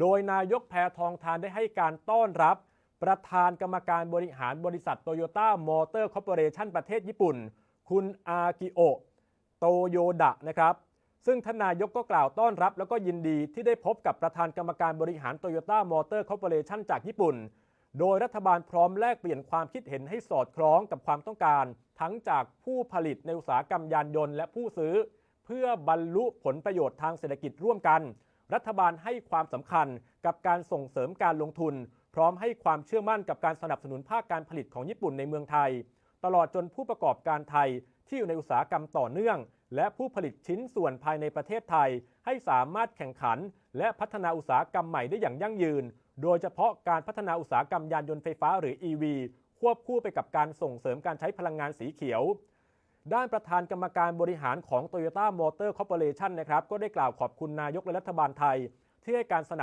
โดยนายกแพทองทานได้ให้การต้อนรับ ประธานกรรมการบริหารบริษัทโตโยต้ามอเตอร์คอร์ปอเรชันประเทศญี่ปุ่น คุณอากิโอโตโยดะนะครับซึ่งทนนายกก็กล่าวต้อนรับ แล้วก็ยินดีที่ได้พบกับประธานกรรมการบริหารโตโยต้ามอเตอร์คอร์ปอเรชันจากญี่ปุ่น โดยรัฐบาลพร้อมแลกเปลี่ยนความคิดเห็นให้สอดคล้องกับความต้องการ ทั้งจากผู้ผลิตในอุตสาหกรรมยานยนต์และผู้ซื้อ เพื่อบรรลุผลประโยชน์ทางเศรษฐกิจร่วมกัน รัฐบาลให้ความสำคัญกับการส่งเสริมการลงทุน พร้อมให้ความเชื่อมั่นกับการสนับสนุนภาคการผลิตของญี่ปุ่นในเมืองไทย ตลอดจนผู้ประกอบการไทยที่อยู่ในอุตสาหกรรมต่อเนื่อง และผู้ผลิตชิ้นส่วนภายในประเทศไทย ให้สามารถแข่งขัน และพัฒนาอุตสาหกรรมใหม่ได้อย่างยั่งยืน โดยเฉพาะการพัฒนาอุตสาหกรรมยานยนต์ไฟฟ้าหรือ EV ควบคู่ไปกับการส่งเสริมการใช้พลังงานสีเขียว ด้านประธานกรรมการบริหารของ Toyota Motor Corporation นะครับก็ได้กล่าวขอบคุณนายกและรัฐบาลไทย ที่ให้การสนับ